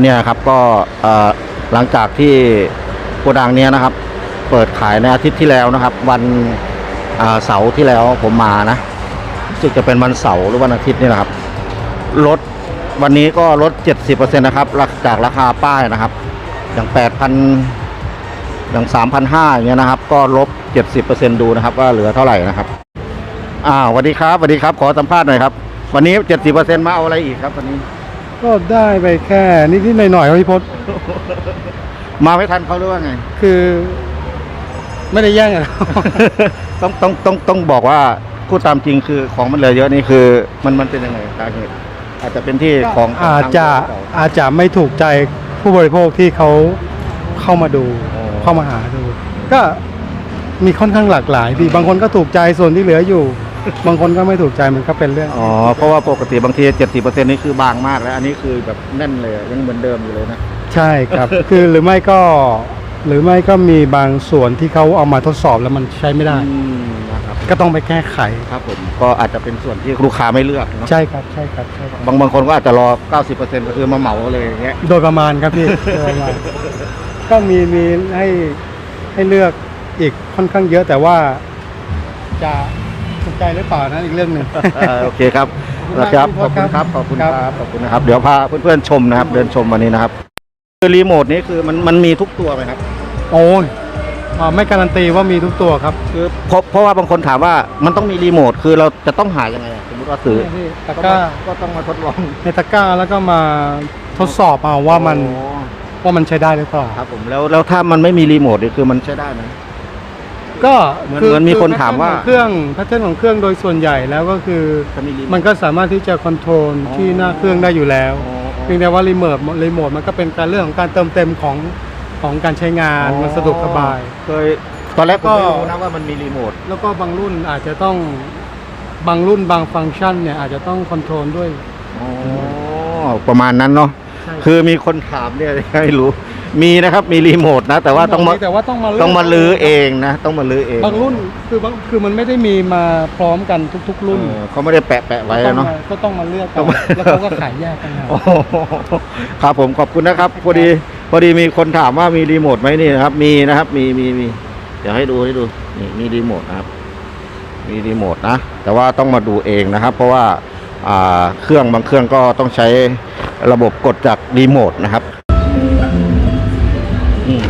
เนี่ยครับก็หลังจากที่โกดังเนี้ยนะครับ เปิดขายในอาทิตย์ที่แล้วนะครับ วันเสาร์ที่แล้วผมมานะรู้สึกจะเป็นวันเสาร์หรือวันอาทิตย์นี่แหละครับลดวันนี้ก็ลด 70%นะครับจากราคาป้ายนะครับ อย่าง 8,000 อย่าง 3,500อย่างเงี้ยนะครับ ก็ลบ 70%ดูนะครับ ว่าเหลือเท่าไหร่นะครับอ่าสวัสดีครับสวัสดีครับ ขอสัมภาษณ์หน่อยครับ วันนี้ 70%มาเอาอะไรอีกครับวันนี้ ก็ได้ไปแค่นิดๆหน่อยๆครับพี่พศมาไม่ทันเขาหรือว่าไง คือ ไม่ได้แย่งอะครับต้องต้องต้องต้องบอกว่าพูดตามจริงคือของมันเหลือเยอะนี่คือ มันมันเป็นยังไงสาเหตุอาจจะเป็นที่ของขงอาจจะทางอาจจะไม่ถูกใจผู้บริโภคที่เขาเข้ามาดูอ๋อเข้ามาหาดู ก็มีค่อนข้างหลากหลายพี่บางคนก็ถูกใจส่วนที่เหลืออยู่ บางคนก็ไม่ถูกใจมันก็เป็นเรื่องอ๋อเพราะว่าปกติบางทีเจ็ดสิบเปอร์เซ็นต์นี่คือบางมากแล้ว อันนี้คือแบบแน่นเลยยังเหมือนเดิมอยู่เลยนะใช่ครับ คือหรือไม่ก็ หรือไม่ก็มีบางส่วนที่เขาเอามาทดสอบแล้วมันใช้ไม่ได้ อืมนะครับก็ต้องไปแก้ไขครับผมก็อาจจะเป็นส่วนที่ลูกค้าไม่เลือกเนอะใช่ครับใช่ครับใช่ครับ บางบางคนก็อาจจะรอ 90%ก็คือมาเหมาเลยอย่างเงี้ยโดยประมาณครับพี่ โดยประมาณก็มีมีให้ให้เลือกอีกค่อนข้างเยอะแต่ว่าจะถูก ใจหรือเปล่านะอีกเรื่องหนึ่งเอ่อโอเคครับขอบคุณมากนะครับพี่ขอบคุณครับขอบคุณคครัรับบขอบคุณนะครับ เดี๋ยวพาเพื่อนๆชมนะครับ เดินชมวันนี้นะครับคือรีโมทนี้คือมันมันมีทุกตัวไหมครับ โอ้ยอ่าไม่การันตีว่ามีทุกตัวครับคือเพราะเพราะว่าบางคนถามว่ามันต้องมีรีโมทคือเราจะต้องหายังไงอะสมมติว่าซื้อนี่ตะก็กร้าก็ต้องมาทดลองในตะกร้าแล้วก็มาทดสอบเอาว่ามันอ๋อว่ามันใช้ได้หรือเปล่าครับผมแล้วแล้วถ้ามันไม่มีรีโมทนี่คือมันใช้ได้ไหม ก็เหมือนเหมือนมีคนถามว่าเครื่องแพทเทิร์นของเครื่องโดยส่วนใหญ่แล้วก็คือ จะมีรีโมทมันก็สามารถที่จะคอนโทรลอ๋อที่หน้าเครื่องได้อยู่แล้วอ๋อเพียงแต่ว่ารีโมทรีโมทมันก็เป็นการเรื่องของการเติมเต็มของของการใช้งานอ๋อ มันสะดวกสบาย เคยตอนแรกผมก็ไม่รู้นะว่ามันมีรีโมท แล้วก็บางรุ่นอาจจะต้องบางรุ่นบางฟังก์ชันเนี่ยอาจจะต้องคอนโทรลด้วย อ๋อ ประมาณนั้นเนาะ ใช่ คือมีคนถามเนี่ยไม่รู้ มีนะครับมีรีโมทนะ แต่ว่าต้องมาแต่ว่าต้องมาเลืกต้องมาลื้อเองนะ ต้องมาลื้อเองบางรุ่นคือบางคือมันไม่ได้มีมาพร้อมกันทุก ๆ รุ่นเออเขาไม่ได้แปะแปะไว้ก็ต้องเนาะมาก็ต้องมาเลือกกัต้นองมา แล้วเขาก็ขายแยกกันมาโอ้โหครับผมขอบคุณนะครับ พอดีพอดีมีคนถามว่ามีรีโมทไหมนี่นะครับ มีนะครับ มีมีมีเดี๋ยวให้ดูให้ดูนี่มีรีโมทนะครับ มีรีโมทนะแต่ว่าต้องมาดูเองนะครับ เพราะว่าอ่า เครื่องบางเครื่องก็ต้องใช้ระบบกดจากรีโมทนะครับอืม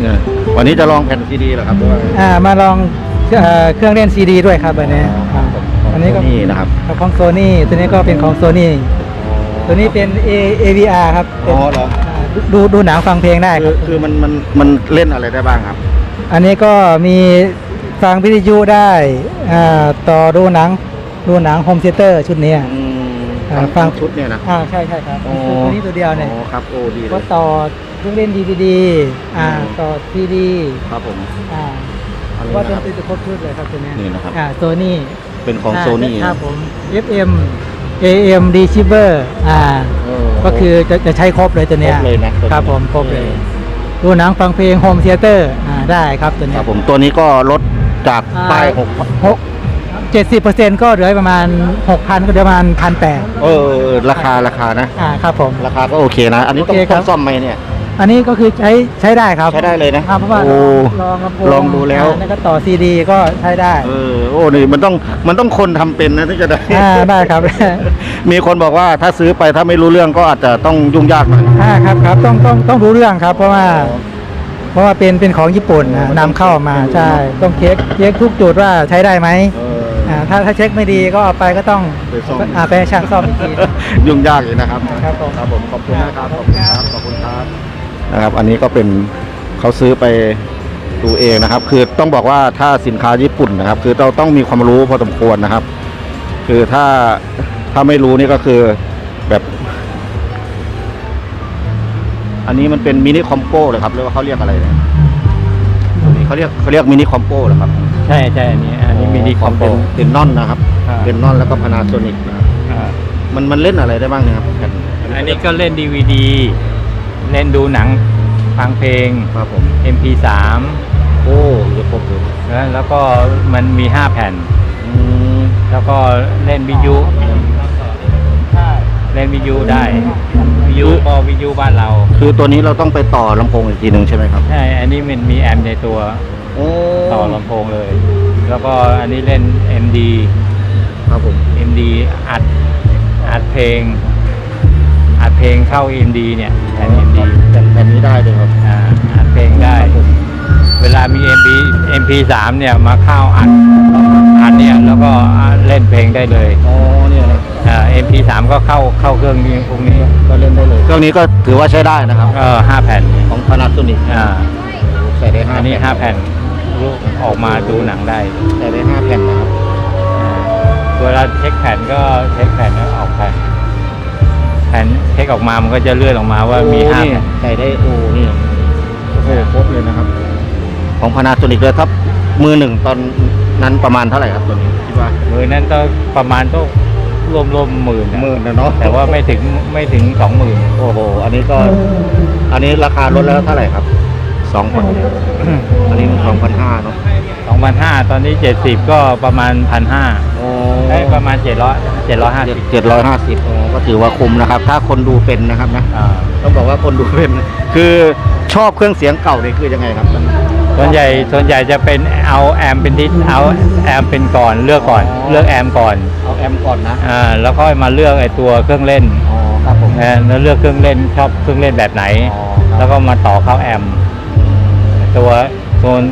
เนี่ยวันนี้จะลองแผ่นซีดีเหรอครับหรือว่าอ่ามาลองเอ่อเครื่องเล่นซีดีด้วยครับอันนี้ครับอันนี้ก็นี่นะครับของโซนี่ตัวนี้ก็เป็นของโซนี่ตัวนี้เป็น A AVR ครับเป็นอ๋อเหรออ่าดูดูหนังฟังเพลงได้คคืรัอบคือมันมันมันเล่นอะไรได้บ้างครับ อันนี้ก็มีฟังวิทยุได้อ่าต่อดูหนัง ดูหนังโฮมเ t เตอร์ชุดนี้ อืมอ่าทั้งฟังชุดเนี่ยนะ อ่าใช่ใช่ครับอ๋อตัวนี้ตัวเดียวเนี่ยอ๋อครับโอ้ดีเลก็ย ต่อเครื่องเล่นดีวดีอ่าอืม ต่อซีดีครับผมอ่าอันนี้ว่านะเป็คนรับ เป็นครบชุดเลยครับตัวนี้นี่นะครับ อ่าโซนี่เป็นของโซนี่ครับผม FM AM receiver อ่า ก็คือจะจะใช้ครบเลยตัวเนี้ยครบเลยนะตัวนี้ครับผมครบเลยดูหนังฟังเพลงโฮมเ t เตอร์อ่าได้ครับตัวคเนี้รัยบผมตัวนี้ก็ลดจากอ่า ป้ายหกหก เจ็ดสิบเปอร์เซ็นต์ก็เหลือประมาณหกพันก็เหลือประมาณพันแปดเออราคาราคานะ อ่าครับผม ราคาก็โอเคนะ อันนี้ต้องโอเคครัต้อบงซ่อมไหมเนี่ย อันนี้ก็คือใช้ใช้ได้ครับใช้ได้เลยนะครับเพราะว่าโอ้ ลองลำโพลองดูแล้ว อ่าแล้วก็ต่อซีดีก็ใช้ได้เออโอ้นี่มันต้องมันต้องคนทำเป็นนะถึงจะได้ อ่าได้ครับ มีคนบอกว่าถ้าซื้อไปถ้าไม่รู้เรื่องก็อาจจะต้องยุ่งยากหน่อย อ่าครับครับต้องต้องต้องรู้เรื่องครับ เพราะว่า เพราะว่าเป็นเป็นของญี่ปุ่นนะนำเข้ามาใช่ ต้องเช็คเช็คทุกจุดว่าใช้ได้ไหม เอออ่า ถ้าถ้าเช็คไม่ดีก็เอาไปก็ต้องไปซ่อม อ่าไปให้ช่างซ่อมอีกที ยุ่งยากเลยนะครับครับผม ครับผมขอบคุณนะครับขอบคุณครับขอบคุณครับนะครับ อันนี้ก็เป็นเขาซื้อไปดูเองนะครับ คือต้องบอกว่าถ้าสินค้าญี่ปุ่นนะครับ คือเราต้องมีความรู้พอสมควรนะครับ คือถ้าถ้าไม่รู้นี่ก็คือแบบ อันนี้มันเป็นมินิคอมโป้เลยครับหรือว่าเขาเรียกอะไรเนี่ยอันนี้เขาเรียกเขาเรียกมินิคอมโป้เหรอครับ ใช่ใช่อันนี้อันนี้มินิคอมโบ เป็นเป็นนอนนะครับ อ่า เป็นนอนแล้วก็พานาโซนิกนะครับมันมันเล่นอะไรได้บ้างเนี่ยครับแผ่นอันนี้ก็เล่นดีวดีเล่นดูหนังฟังเพลง ครับผม MP3 โอ้เยอะครบเลยแล้วแล้วก็มันมี 5 แผ่น อืมแล้วก็เล่นวิทยุเล่นวิทยุได้วิทยุยุพอวิทยุบ้านเรา คือตัวนี้เราต้องไปต่อลำโพงอีกทีหนึ่งใช่ไหมครับ ใช่ อันนี้มันมีแอมป์ในตัว โอ้ต่อลำโพงเลย แล้วก็อันนี้เล่น MD ครับผม MD อัดอัดเพลง อัดเพลงเข้า MD เนี่ยแผ่น MD แต่แบบนี้ได้เลยครับอ่าอัดเพลงได้เวลามี MP MP3 เนี่ยมาเข้าอัดอัดเนี่ยแล้วก็เล่นเพลงได้เลยอ๋อเนี่ยนะอ่า MP3 ก็เข้าเข้าเครื่องนี้พวกนี้ก็เล่นได้เลยเครื่องนี้ก็ถือว่าใช้ได้นะครับก็ห้าแผ่นของพานาโซนิกอ่าใส่ได้ห้าอันนี้ห้าแผ่น ออกมาดูหนังได้ใส่ได้ห้าแผ่นนะครับอ่าเวลาเช็คแผ่นก็เช็คแผ่นแล้วออกแผ่นแผ่นเช็คออกมามันก็จะเลื่อนออกมาว่ามีห้าโอ้แผ่นใส่ได้โอ้นี่โอ้โหครบเลยนะครับ ของพานาโซนิกเลยครับ มือหนึ่งตอนนั้นประมาณเท่าไหร่ครับตัวนี้คิดว่ามือนั้นก็ประมาณต้องรวมรวมหมื่นอะหมื่นนะเนาะแต่ว่าไม่ถึงไม่ถึงสองหมื่นโอ้โห อันนี้ก็ อันนี้ราคาลดแล้วเท่าไหร่ครับ สองพันอันนี้มันสองพันห้าเนาะสองพันห้าตอนนี้เจ็ดสิบก็ประมาณพันห้าโอ้ได้ประมาณเจ็ดร้อยเจ็ดร้อยห้าสิบเจ็ดร้อยห้าสิบก็ถือว่าคุ้มนะครับ ถ้าคนดูเป็นนะครับนะอ่าต้องบอกว่าคนดูเป็นคือชอบเครื่องเสียงเก่าเนี่ยคือยังไงครับส่วนใหญ่ส่วนใหญ่จะเป็นเอาแอมเป็นทิศเอาแอมเป็นก่อนเลือกก่อนอ๋อเลือกแอมก่อนเอาแอมก่อนนะอ่าแล้วค่อยมาเลือกไอ้ตัวเครื่องเล่นอ๋อครับผมเออแล้วเลือกเครื่องเล่นชอบเครื่องเล่นแบบไหนอ๋อแล้วก็มาต่อเข้าแอม ตัวส่วน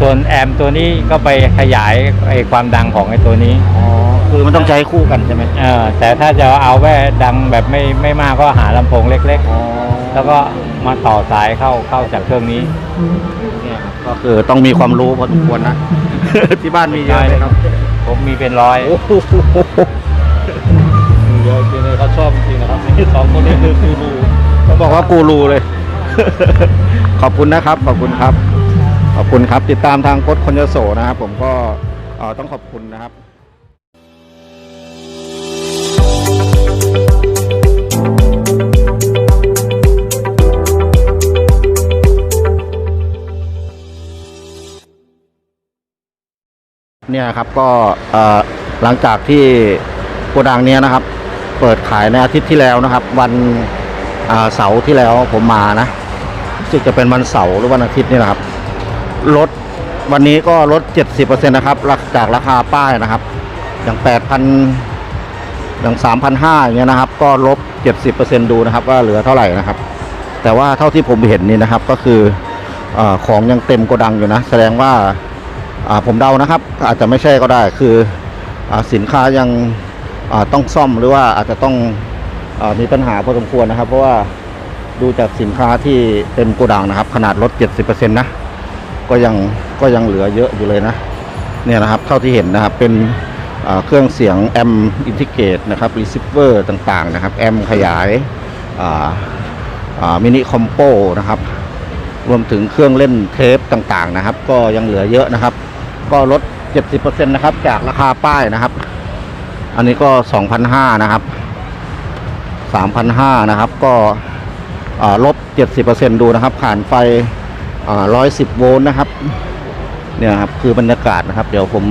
ส่วนแอมตัวนี้ก็ไปขยายไอ้ความดังของไอ้ตัวนี้อ๋อคือมันต้องใช้คู่กันใช่ไหมเออแต่ถ้าจะเอาแว่ดังแบบไม่ไม่มากก็หาลำโพงเล็ก อ๋อๆ แล้วก็มาต่อสายเข้าเข้าจากเครื่องนี้ เนี่ยครับก็คือต้องมีความรู้พอสมควรนะ ที่บ้านมีเยอะไหมครับผมมีเป็นร้อย โอ้โหเยอะจริงเลยเขาชอบจริงนะครับนี่สองคนนี้คือกูรูต้องบอกว่ากูรูเลย ขอบคุณนะครับ ขอบคุณครับ ขอบคุณครับ ติดตามทางกดคนยโสนะครับ ผมก็ต้องขอบคุณนะครับเนี่ยครับก็หลังจากที่โกดังเนี้ยนะครับ เปิดขายในอาทิตย์ที่แล้วนะครับ วันเสาร์ที่แล้วผมมานะ สึกจะเป็นวันเสาร์หรือวันอาทิตย์นี่นะครับลดวันนี้ก็ลด 70%นะครับจากราคาป้ายนะครับ อย่าง 8,000 อย่าง 3,500อย่างเงี้ยนะครับ ก็ลบ 70%ดูนะครับ ว่าเหลือเท่าไหร่นะครับ แต่ว่าเท่าที่ผมเห็นนี่นะครับก็คืออของยังเต็มโกดังอยู่นะ แสดงว่าผมเดานะครับ อาจจะไม่ใช่ก็ได้คืออสินค้ายังต้องซ่อมหรือว่าอาจจะต้องอมีปัญหาพอสมควรนะครับ เพราะว่า ดูจากสินค้าที่เต็มโกดังนะครับ ขนาดลด 70%นะก็ยังก็ยังเหลือเยอะอยู่เลยนะเนี่ยนะครับเท่าที่เห็นนะครับเป็นเครื่องเสียงแอมอินทิเกตนะครับรีเซิเวอร์ต่างๆนะครับแอมขยายมินิคอมโปนะครับรวมถึงเครื่องเล่นเทปต่างๆนะครับ ก็ยังเหลือเยอะนะครับ ก็ลด 70%นะครับจากราคาป้ายนะครับ อันนี้ก็ 2,500 นะครับ 3,500 นะครับก็ ลบ 70%ดูนะครับ ผ่านไฟอ่า110 โวลต์นะครับ เนี่ยครับคือบรรยากาศนะครับ เดี๋ยวผม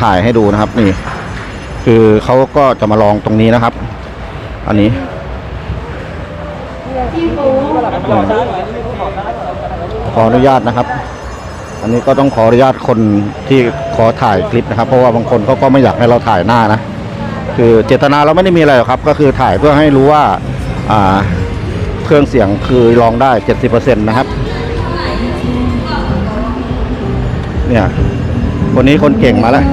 ถ่ายให้ดูนะครับนี่ คือเขาก็จะมาลองตรงนี้นะครับ อันนี้ขออนุญาตนะครับ อันนี้ก็ต้องขออนุญาตคนที่ขอถ่ายคลิปนะครับ เพราะว่าบางคนเขาก็ไม่อยากให้เราถ่ายหน้านะ คือเจตนาเราไม่ได้มีอะไรหรอกครับ ก็คือถ่ายเพื่อให้รู้ว่า อ่า เครื่องเสียงคือลองได้ 70%นะครับ เนี่ย คนนี้คนเก่งมาแล้ว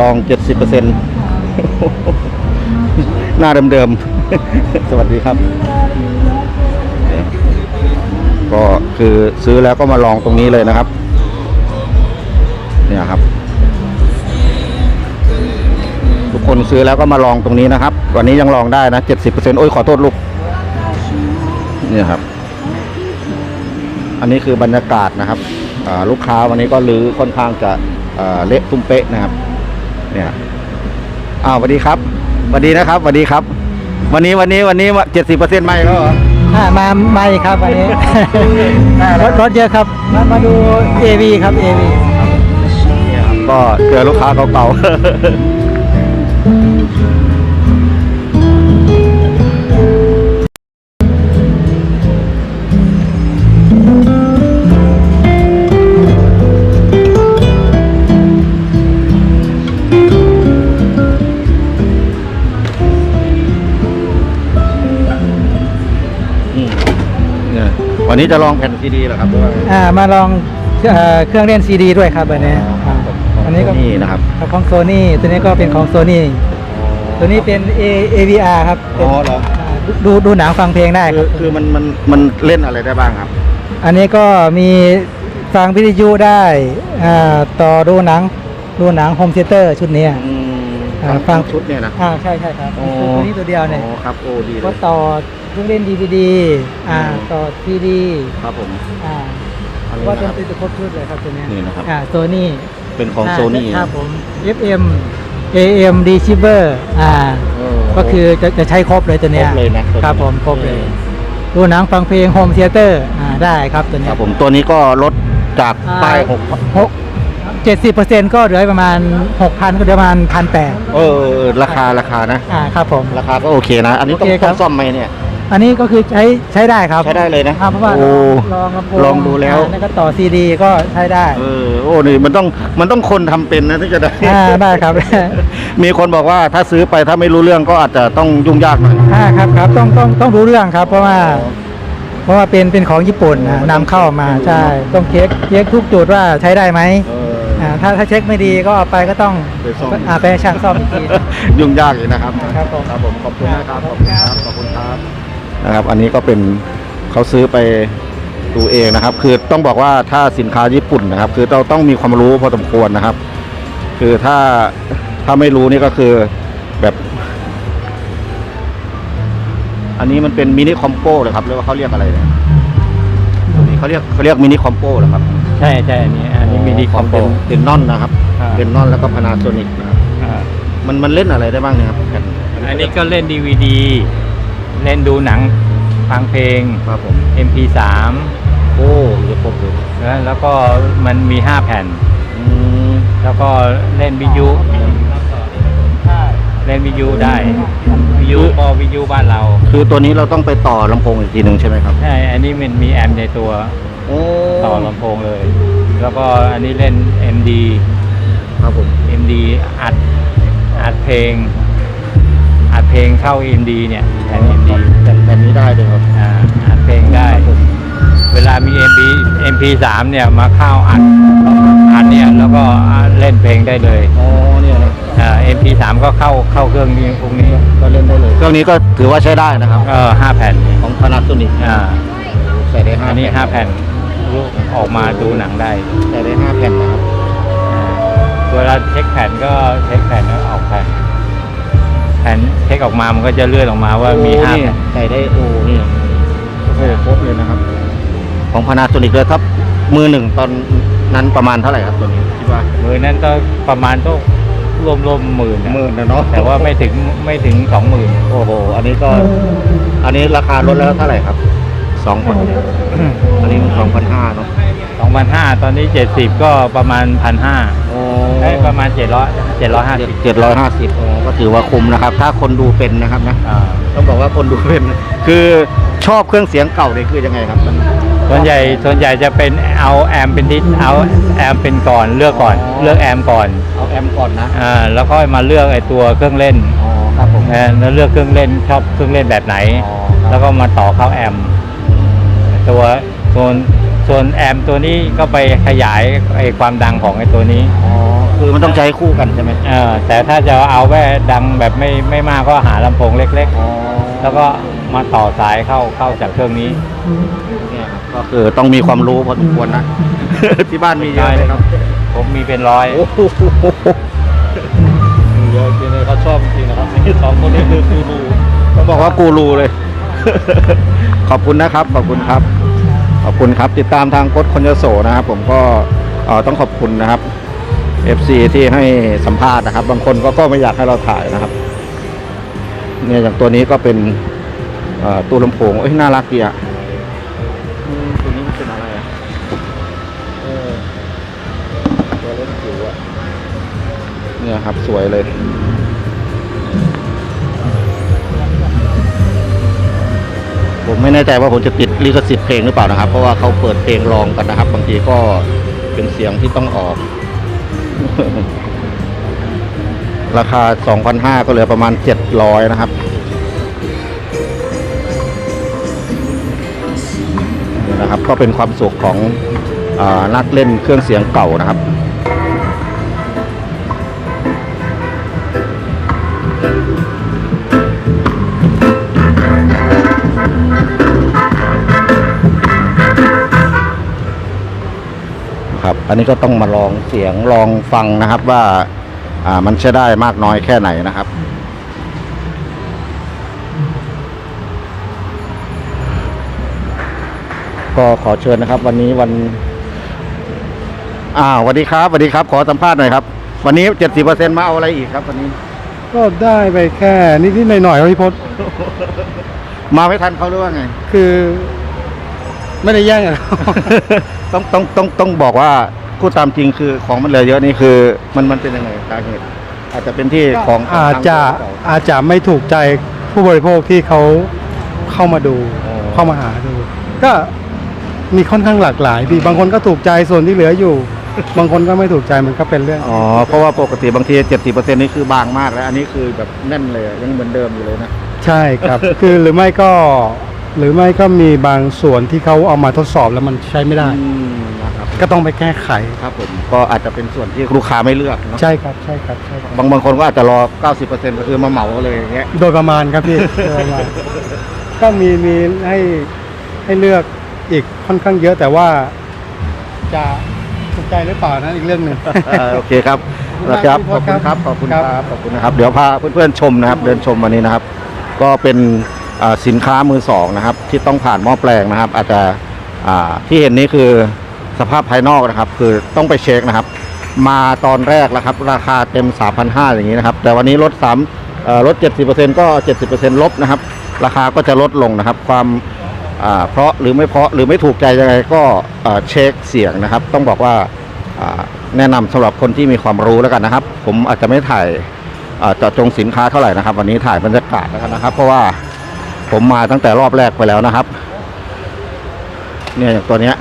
ลอง 70%หน้าเดิมๆ สวัสดีครับ ก็คือซื้อแล้วก็มาลองตรงนี้เลยนะครับ เนี่ยครับ ทุกคนซื้อแล้วก็มาลองตรงนี้นะครับ วันนี้ยังลองได้นะเจ็ดสิบเปอร์เซ็นต์โอ้ยขอโทษลูกเนี่ยครับ อันนี้คือบรรยากาศนะครับอ่าลูกค้าวันนี้ก็รื้อค่อนข้างจะอ่าเละตุ้มเป๊ะนะครับ เนี่ยอ้าวสวัสดีครับสวัสดีนะครับสวัสดีครับ วันนี้วันนี้วันนี้เจ็ดสิบเปอร์เซ็นต์ไม่แล้วเหรออ่ามาไม่ครับวันนี้รถรถเยอะครับ มามาดู AV ครับ AV เนี่ยครับก็เจอลูกค้าเก่าๆ วันนี้จะลองแผ่นซีดีเหรอครับหรือว่าอ่ามาลองเอ่อเครื่องเล่นซีดีด้วยครับอันนี้อ๋อครับผมของอันนี้ก็ Sony นะครับครับของโซนี่ตัวนี้ก็เป็นของโซนี่ตัวนี้เป็น A AVR ครับเป็นอ๋อเหรออ่าดูดูหนังฟังเพลงได้คคืรัอบคือมันมันมันเล่นอะไรได้บ้างครับ อันนี้ก็มีฟังวิทยุได้อ่าต่อดูหนังดูหนังโฮมเ t เตอร์ชุดนี้ อืมอ่าฟัฟังงชุดเนี่ยนะอ่าใช่ใช่ครับอ๋อตัวนี้ตัวเดียวเนี่ย อ๋อครับโอ้ดีเลก็ยต่อ เครื่องเล่นดีวดีอ่าอืมต่อซีดีครับผมอ่าอันนี้ว่านะครับ เป็นตัวครบชุดเลยครับตัวเนี้ยนี่นะครับ อ่าโซนี่เป็นของโซนี่ครับผม FM AM receiver อ่า ก็คือจะจะใช้ครบเลยตัวเนี้ยครบเลยนะตัวนี้ ครับผมครบเลยดูหนังฟังเพลงโฮมเ t เตอร์อ่าได้ครับตัวคเนี้รัยบผมตัวนี้ก็ลดจากอ่า ป้ายหกหกเจ็ดสิบเปอร์เซ็นต์ก็เหลือประมาณหกพันก็เหลือประมาณพันแปดเออเออราคาราคานะ อ่าครับผม ราคาก็โอเคนะ อันนี้ต้องโอเคครัต้อบงซ่อมไหมเนี่ย อันนี้ก็คือใช้ใช้ได้ครับใช้ได้เลยนะอ่าเพราะว่าโอ้ ลองลำโพงลองดูแล้ว อ่าแล้วก็ต่อซีดีก็ใช้ได้เออโอ้นี่มันต้องมันต้องคนทำเป็นนะถึงจะได้ อ่าได้ครับ มีคนบอกว่าถ้าซื้อไปถ้าไม่รู้เรื่องก็อาจจะต้องยุ่งยากหน่อย อ่าครับครับต้องต้องต้องรู้เรื่องครับ เพราะว่า เพราะว่าเป็นเป็นของญี่ปุ่นนะนำเข้ามาใช่ต้องเช็คเช็คทุกจุดว่าใช้ได้ไหมเอออ่าถ้าถ้าเช็คไม่ดีก็เอาไปก็ต้องไปซ่อม อ่าไปให้ช่างซ่อมอีกที ยุ่งยากอีกนะครับ ครับผม ครับผมขอบคุณนะครับคขรัอบบคุณครับขอบคุณครับ นะครับ อันนี้ก็เป็นเขาซื้อไปดูเองนะครับ คือต้องบอกว่าถ้าสินค้าญี่ปุ่นนะครับ คือเราต้องมีความรู้พอสมควรนะครับ คือถ้าถ้าไม่รู้นี่ก็คือแบบ อันนี้มันเป็นมินิคอมโบเหรอครับหรือว่าเขาเรียกอะไรเนี่ยตัวนี้เขาเรียกเขาเรียกมินิคอมโบเหรอครับใช่ใช่อันนี้อันนี้มีดีคอมโบเป็นเป็นนอนนะครับอ่าเป็นนอนแล้วก็พานาโซนิกนะครับมันมันเล่นอะไรได้บ้างเนี่ยครับแผ่นอันนี้ก็เล่นดีวดี เล่นดูหนังฟังเพลง ครับผม MP3 โอ้เยอะครบเลยแล้วแล้วก็มันมี 5 แผ่น อืมแล้วก็เล่นวิทยุเล่นวิทยุได้วิทยุก็วิทยุบ้านเราคือตัวนี้เราต้องไปต่อลำโพงอีกทีหนึ่งใช่ไหมครับ ใช่อันนี้มันมีแอมป์ในตัวโอ้ต่อลำโพงเลย แล้วก็อันนี้เล่น MD ครับผม MD อัดอัดเพลงอัด เพลงเข้า MD เนี่ยแผ่น MD แผ่นแผ่นนี้ได้เลยครับอ่าอัดเพลงได้ เวลามี MP MP3 เนี่ยมาเข้าอัดอัดเนี่ยแล้วก็เล่นเพลงได้เลยอ๋อเนี่ยนะอ่า MP3 ก็เข้าเข้าเครื่องนี้พวกนี้ก็เล่นได้เลยเครื่องนี้ก็ถือว่าใช้ได้นะครับก็ห้าแผ่นของพานาโซนิกอ่าใส่ได้ห้าอันนี้ห้าแผ่นลูกออกมาดูหนังได้ใส่ได้ห้าแผ่นนะครับอ่าเวลาเช็คแผ่นก็เช็คแผ่นแล้วออกแผ่นแผ่นเช็คออกมามันก็จะเลื่อนออกมาว่ามีโอ้ห้านี่แผ่นใส่ได้โอ้นี่โอ้โหครบเลยนะครับ ของพานาโซนิกเลยครับ มือหนึ่งตอนนั้นประมาณเท่าไหร่ครับตัวนี้คิดว่ามือนั้นก็ประมาณต้องรวมรวมหมื่นอะหมื่นนะเนาะแต่ว่าไม่ถึงไม่ถึงสองหมื่นโอ้โห อันนี้ก็ อันนี้ราคาลดแล้วเท่าไหร่ครับสองพันอันนี้มันสองพันห้าเนาะสองพันห้าตอนนี้เจ็ดสิบก็ประมาณพันห้า โอ้ได้ประมาณเจ็ดร้อยเจ็ดร้อยห้าสิบเจ็ดร้อยห้าสิบก็ถือว่าคุ้มนะครับ ถ้าคนดูเป็นนะครับนะอ่าต้องบอกว่าคนดูเป็นคือชอบเครื่องเสียงเก่าเนี่ยคือยังไงครับมัน ส่วนใหญ่ส่วนใหญ่จะเป็นเอาแอมเป็นที่เอาแอมเป็นก่อนเลือกก่อน อ๋อ เลือกแอมก่อนเอาแอมก่อนนะอ่าแล้วก็มาเลือกไอ้ตัวเครื่องเล่นอ๋อครับผมเออแล้วเลือกเครื่องเล่นชอบเครื่องเล่นแบบไหน อ๋อครับแล้วก็มาต่อเข้าแอมตัวส่วน ส่วนแอมตัวนี้ก็ไปขยายไอ้ความดังของไอ้ตัวนี้อ๋อคือมันต้องใช้คู่กันใช่ไหมเออแต่ถ้าจะเอาแว่ดังแบบไม่ไม่มากก็หาลำโพงเล็กอ๋อๆ แล้วก็มาต่อสายเข้าเข้าจากเครื่องนี้เนี่ยครับก็คือต้องมีความรู้พอสมควรนะ ที่บ้านมีเยอะเลยครับผมมีเป็นร้อย โอ้โหเยอะจริงเลยเขาชอบจริงนะครับนี่สองคนนี้คือกูรูต้องบอกว่ากูรูเลย ขอบคุณนะครับ ขอบคุณครับ ขอบคุณครับติดตามทางกดคนยโสนะครับ ผมก็เอ่อต้องขอบคุณนะครับ FC ที่ให้สัมภาษณ์นะครับ บางคนก็ก็ไม่อยากให้เราถ่ายนะครับเนี่ยอย่างตัวนี้ก็เป็นเอ่อตู้ลำโพงเอ้ยน่ารักดีอะอืมตัวนี้มันเป็นอะไรอะเออตัวเล่นจิ๋วอะเนี่ยครับสวยเลย ผมไม่แน่ใจว่าผมจะติดลิขสิทธิ์เพลงหรือเปล่านะครับ เพราะว่าเขาเปิดเพลงรองกันนะครับ บางทีก็เป็นเสียงที่ต้องออก ราคา 2,500 ก็เหลือประมาณ 700 นะครับนะครับ ก็เป็นความสุขของอนักเล่นเครื่องเสียงเก่านะครับ ครับ อันนี้ก็ต้องมาลองเสียงลองฟังนะครับว่าอ่ามันใช้ได้มากน้อยแค่ไหนนะครับก็ขอเชิญนะครับ วันนี้วันอ้าวสวัสดีครับสวัสดีครับ ขอสัมภาษณ์หน่อยครับ วันนี้เจ็ดสิบเปอร์เซ็นมาเอาอะไรอีกครับ วันนี้ ก็ได้ไปแค่นิดๆหน่อยๆครับพี่พศมาไม่ทันเขาหรือว่าไง คือ ไม่ได้แย่งอะ ต้องต้องต้องต้องบอกว่าพูดตามจริงคือของมันเหลือเยอะนี่คือ มันมันเป็นยังไงสาเหตุอาจจะเป็นที่ของอาจจะทางเก่าอาจจะไม่ถูกใจผู้บริโภคที่เขาเข้ามาดูอ๋อเข้ามาหาดู ก็มีค่อนข้างหลากหลายพี่บางคนก็ถูกใจส่วนที่เหลืออยู่ บางคนก็ไม่ถูกใจมันก็เป็นเรื่อง อ๋อเพราะว่าปกติบางทีเจ็ดสิบเปอร์เซ็นนี่คือบางมากแล้ว อันนี้คือแบบแน่นเลยยังเหมือนเดิมอยู่เลยนะ ใช่ครับ คือหรือไม่ก็ หรือไม่ก็มีบางส่วนที่เขาเอามาทดสอบแล้วมันใช้ไม่ได้ อืมนะครับก็ต้องไปแก้ไข ครับผมก็อาจจะเป็นส่วนที่ลูกค้าไม่เลือกเนาะใช่ครับใช่ครับใช่ครับ บางบางคนก็อาจจะรอ 90%ก็คือมาเหมาเลยอย่างเงี้ยโดยประมาณครับพี่ โดยประมาณก็มีมีให้ให้เลือกอีกค่อนข้างเยอะแต่ว่า จะถูกใจหรือเปล่านั้นอีกเรื่องหนึ่ง เอ่อโอเคครับนะครับขอบคุณครับขอบคุณครับขอบคุณนะครับ เดี๋ยวพาเพื่อนๆชมนะครับ เดินชมวันนี้นะครับ ก็เป็นอ่า สินค้ามือสองนะครับ ที่ต้องผ่านหม้อแปลงนะครับ อาจจะที่เห็นนี้คือสภาพภายนอกนะครับ คือต้องไปเช็คนะครับ มาตอนแรกแล้วครับ ราคาเต็ม 3,500 อย่างนี้นะครับ แต่วันนี้ลด3เอ่อลด 70%ก็ 70%ลบนะครับ ราคาก็จะลดลงนะครับ ความเพราะหรือไม่เพราะหรือไม่ถูกใจยังไงก็เช็คเสียงนะครับ ต้องบอกว่าแนะนำสำหรับคนที่มีความรู้แล้วกันนะครับ ผมอาจจะไม่ถ่ายเจาะจงสินค้าเท่าไหร่นะครับ วันนี้ถ่ายบรรยากาศแล้วกันนะครับ เพราะว่า ผมมาตั้งแต่รอบแรกไปแล้วนะครับ เนี่ยอย่างตัวเนี้ย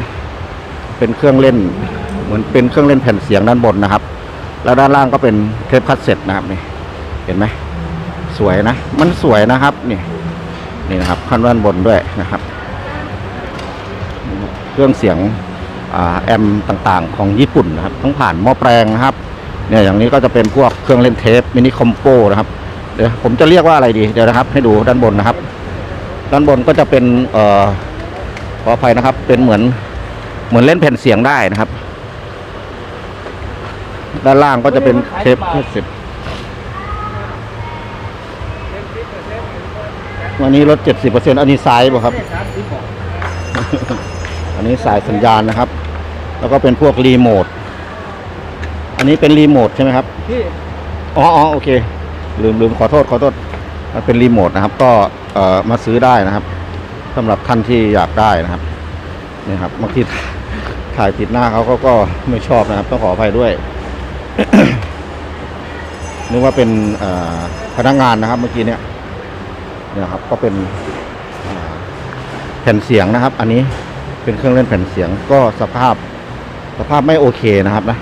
เป็นเครื่องเล่น เหมือนเป็นเครื่องเล่นแผ่นเสียงด้านบนนะครับ แล้วด้านล่างก็เป็นเทปคัสเซ็ตนะครับนี่ เห็นไหมสวยนะ มันสวยนะครับนี่นี่นะครับขั้นด้านบนด้วยนะครับ เครื่องเสียงแอมต่างๆ ของญี่ปุ่นนะครับต้องผ่านหม้อแปลงนะครับ เนี่ยอย่างนี้ก็จะเป็นพวกเครื่องเล่นเทปมินิคอมโปนะครับเดี๋ยวผมจะเรียกว่าอะไรดีเดี๋ยวนะครับ ให้ดูด้านบนนะครับ ด้านบนก็จะเป็นเอ่อขออภัยนะครับ เป็นเหมือนเหมือนเล่นแผ่นเสียงได้นะครับ ด้านล่างก็จะเป็นเทปเทปเสร็จวันนี้ลด70%อันนี้ซ้ายป่ะครับ อันนี้สายสัญญาณนะครับ แล้วก็เป็นพวกรีโมท อันนี้เป็นรีโมทใช่ไหมครับ อ๋ออ๋อโอเค ลืมลืมขอโทษขอโทษ มันเป็นรีโมทนะครับ ก็เอ่อมาซื้อได้นะครับสำหรับท่านที่อยากได้นะครับนี่ครับบางทีถ่ายติดหน้าเขาเขาก็ไม่ชอบนะครับ ต้องขออภัยด้วยนึกว่าเป็นเอ่อพนักงานนะครับ เมื่อกี้เนี่ยนี่ครับ ก็เป็นแผ่นเสียงนะครับ อันนี้เป็นเครื่องเล่นแผ่นเสียงก็สภาพสภาพไม่โอเคนะครับนะ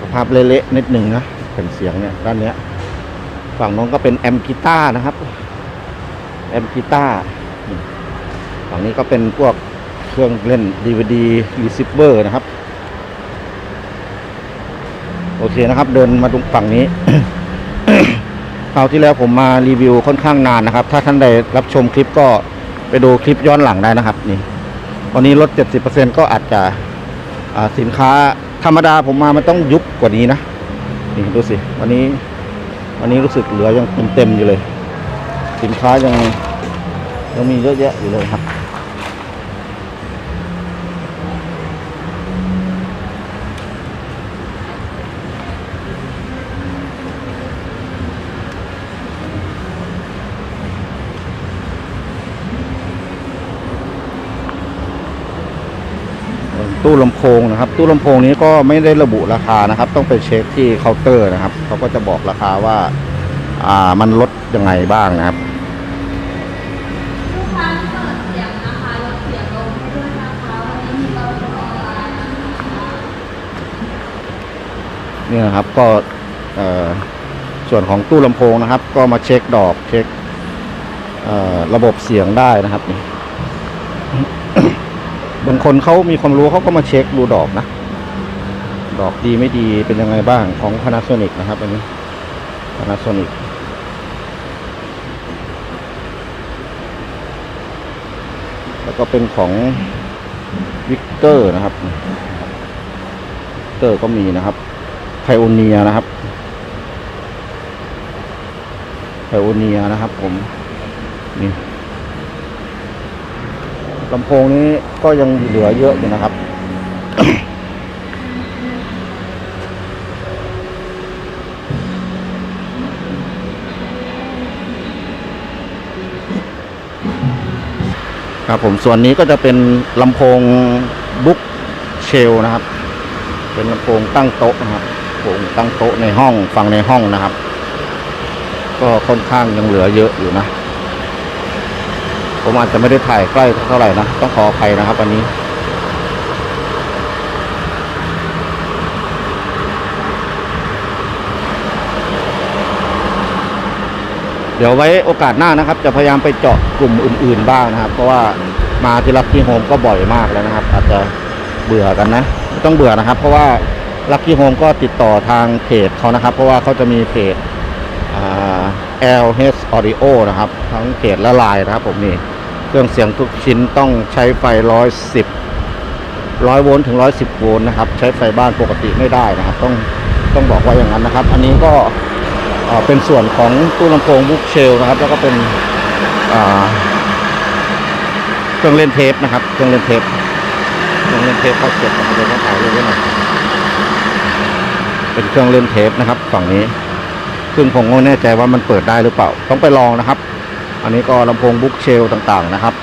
สภาพเละๆนิดนึงนะแผ่นเสียงเนี่ยด้านเนี้ย ฝั่งโน้นก็เป็นแอมกีตานะครับ แอมกีตาฝั่งนี้ก็เป็นพวกเครื่องเล่น DVD receiver นะครับ โอเคนะครับ เดินมาตรงฝั่งนี้คราวที่แล้วผมมารีวิวค่อนข้างนานนะครับ ถ้าท่านใดรับชมคลิปก็ไปดูคลิปย้อนหลังได้นะครับ นี่ วันนี้ลด 70%ก็อาจจะสินค้าธรรมดาผมมามันต้องยุบกว่านี้นะ นี่ดูสิ วันนี้ วันนี้รู้สึกเหลือยังเต็มเต็มอยู่เลย สินค้ายังยังมีเยอะแยะอยู่เลยครับ ตู้ลำโพงนะครับ ตู้ลำโพงนี้ก็ไม่ได้ระบุราคานะครับ ต้องไปเช็คที่เคาน์เตอร์นะครับเขาก็จะบอกราคาว่า อ่ามันลดยังไงบ้างนะครับเปิดเสียงนะคะลดเสียงลงให้ด้วยนะคะวันนี้มีเราออนไลน์นะคะนี่นะครับก็เออส่วนของตู้ลำโพงนะครับ ก็มาเช็คดอกเช็คเออระบบเสียงได้นะครับนี่างคนเขามีความรู้เขาก็มาเช็คดูดอกนะ ดอกดีไม่ดีเป็นยังไงบ้างของ Panasonic นะครับ อันนี้ Panasonic แล้วก็เป็นของวิกเตอร์นะครับวิกเตอร์ก็มีนะครับไพโอเนียนะครับไพโอเนียนะครับผมนี่ ลำโพงนี้ก็ยังเหลือเยอะอยู่นะครับ ครับผมส่วนนี้ก็จะเป็นลำโพงบุ๊กเชลนะครับ เป็นลำโพงตั้งโต๊ะนะครับโพงตั้งโต๊ะในห้องฟังในห้องนะครับ ก็ค่อนข้างยังเหลือเยอะอยู่นะ ผมอาจจะไม่ได้ถ่ายใกล้เท่าไหร่นะ ต้องขออภัยนะครับวันนี้เดี๋ยวไว้โอกาสหน้านะครับ จะพยายามไปเจาะกลุ่มอื่น ๆบ้างนะครับ เพราะว่ามาที่ลักกี้โฮมก็บ่อยมากแล้วนะครับ อาจจะเบื่อกันนะไม่ต้องเบื่อนะครับ เพราะว่าลักกี้โฮมก็ติดต่อทางเพจเขานะครับ เพราะว่าเขาจะมีเพจ LH Audio นะครับ ทั้งเพจและลน์นะครับผมนี่ เครื่องเสียงทุกชิ้นต้องใช้ไฟร้อยสิบร้อยโวลต์ถึงร้อยสิบโวลต์นะครับ ใช้ไฟบ้านปกติไม่ได้นะครับ ต้องต้องบอกว่าอย่างนั้นนะครับ อันนี้ก็เป็นส่วนของตู้ลำโพงบุ๊กเชลนะครับ แล้วก็เป็นเครื่องเล่นเทปนะครับ เครื่องเล่นเทปเครื่องเล่นเทปเขาเก็บมาเดี๋ยวเขาถ่ายรูปไว้หน่อยเป็นเครื่องเล่นเทปนะครับฝั่งนี้ ซึ่งผมก็ไม่แน่ใจว่ามันเปิดได้หรือเปล่า ต้องไปลองนะครับ อันนี้ก็ลำโพงบุ๊กเชลต่างๆนะครับ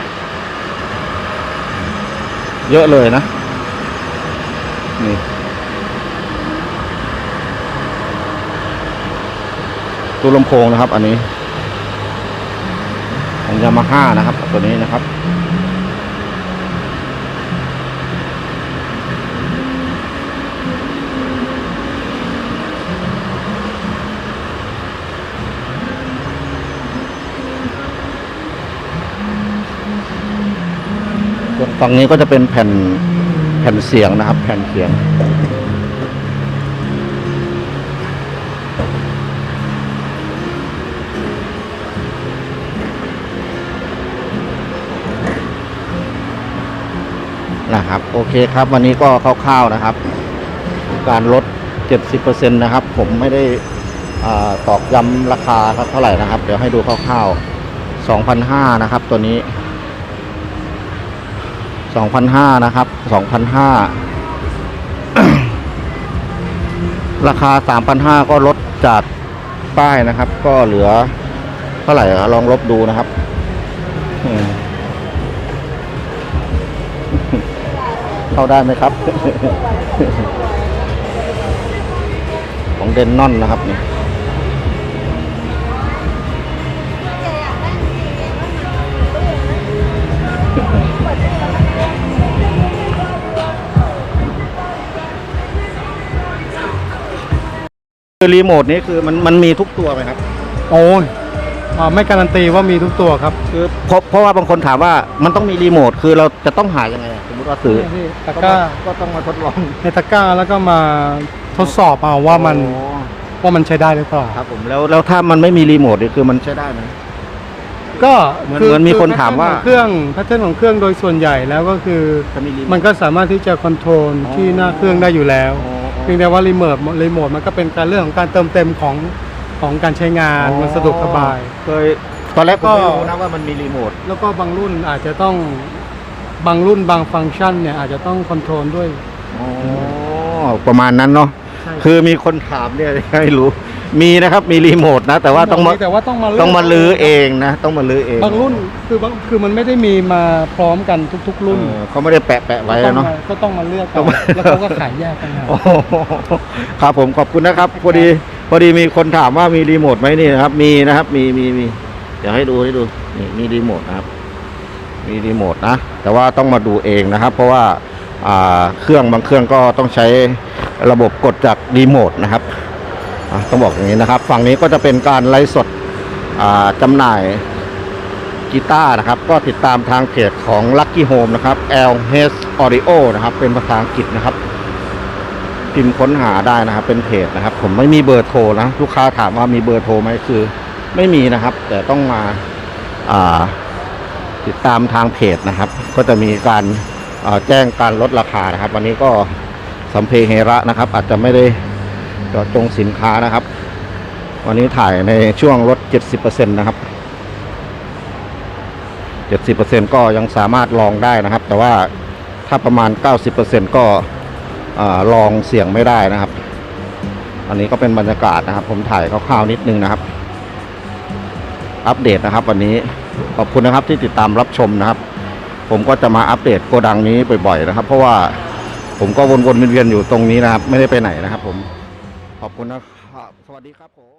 เยอะเลยนะนี่ตู้ลำโพงนะครับ อันนี้ของยามาฮ่านะครับ ตัวนี้นะครับ ฝั่งนี้ก็จะเป็นแผ่นแผ่นเสียงนะครับ แผ่นเสียง นะครับ โอเคครับ วันนี้ก็คร่าวๆนะครับ การลด 70%นะครับ ผมไม่ได้อาตอกย้ำราคาเท่าไหร่นะครับ เดี๋ยวให้ดูคร่าวๆ2,500นะครับ ตัวนี้ 2,500นห้านะครับ2,500ราคา3,500ก็ลดจากป้ายนะครับ ก็เหลือเท่าไหร่ลองลบดูนะครับเข้าได้ไหมครับ ของเดนนอนนะครับนี่ คือรีโมทนี้คือมันมันมีทุกตัวไหมครับ โอ้ยอ่าไม่การันตีว่ามีทุกตัวครับคือเพราะเพราะว่าบางคนถามว่ามันต้องมีรีโมทคือเราจะต้องหายังไงอะสมมติว่าซื้อนี่ตะกร้าก็ต้องมาทดลองในตะกร้าแล้วก็มาทดสอบเอาว่ามันอ๋อว่ามันใช้ได้หรือเปล่าครับผมแล้วแล้วถ้ามันไม่มีรีโมทนี่คือมันใช้ได้ไหม ก็เหมือนเหมือนมีคนถามว่าเครื่องแพทเทิร์นของเครื่องโดยส่วนใหญ่แล้วก็คือ จะมีรีโมท มันก็สามารถที่จะคอนโทรลอ๋อที่หน้าเครื่องได้อยู่แล้ว อ๋อเพียงแต่ว่ารีโมทรีโมทมันก็เป็นการเรื่องของการเติมเต็มของของการใช้งานอ๋อมันสะดวกสบาย เคยตอนแรกผมก็ไม่รู้นะว่ามันมีรีโมทแล้วก็บางรุ่นอาจจะต้องบางรุ่นบางฟังก์ชันเนี่ยอาจจะต้องคอนโทรลด้วย อ๋อประมาณนั้นเนาะใช่ คือมีคนถามเนี่ยให้รู้ มีนะครับมีรีโมทนะ แต่ว่าต้องมาแต่ว่าต้องมาเลืกต้องมาลื้อเองนะ ต้องมาลื้อเองบางรุ่นคือบางคือมันไม่ได้มีมาพร้อมกันทุก ๆ รุ่นเออเขาไม่ได้แปะแปะไว้ก็ต้องเนาะมาก็ต้องมาเลือกต้กัอนงมาแล้วเขาก็ขายแยกกันนะโอ้โหครับผมขอบคุณนะครับ พอดีพอดีมีคนถามว่ามีรีโมทไหมนี่นะครับ มีนะครับ มีมีมีเดี๋ยวให้ดูให้ดูนี่มีรีโมทนะครับ มีรีโมทนะ แต่ว่าต้องมาดูเองนะครับ เพราะว่าอ่าเครื่องบางเครื่องก็ต้องใช้ระบบกดจากรีโมทนะครับอะ ต้องบอกอย่างนี้นะครับ ฝั่งนี้ก็จะเป็นการไลฟ์สดจำหน่ายกีตาร์นะครับ ก็ติดตามทางเพจของ Lucky Home นะครับ L H Audio นะครับ เป็นภาษาอังกฤษนะครับพิมพ์ค้นหาได้นะครับ เป็นเพจนะครับ ผมไม่มีเบอร์โทรนะลูกค้าถามว่ามีเบอร์โทรไหมคือ ไม่มีนะครับ แต่ต้องมาาติดตามทางเพจนะครับ ก็จะมีการแจ้งการลดราคานะครับ วันนี้ก็สัมเพเฮระนะครับ อาจจะไม่ได้ จาะจงสินค้านะครับ วันนี้ถ่ายในช่วงลด 70%นะครับ 70%ก็ยังสามารถลองได้นะครับ แต่ว่าถ้าประมาณ 90%ก็เอ่อลองเสี่ยงไม่ได้นะครับ อันนี้ก็เป็นบรรยากาศนะครับ ผมถ่ายคร่าวๆนิดนึงนะครับ อัปเดตนะครับ วันนี้ขอบคุณนะครับที่ติดตามรับชมนะครับ ผมก็จะมาอัปเดตโกดังนี้บ่อยๆนะครับ เพราะว่าผมก็วนๆเวียนๆอยู่ตรงนี้นะครับ ไม่ได้ไปไหนนะครับผม คุณนะครับ สวัสดีครับผม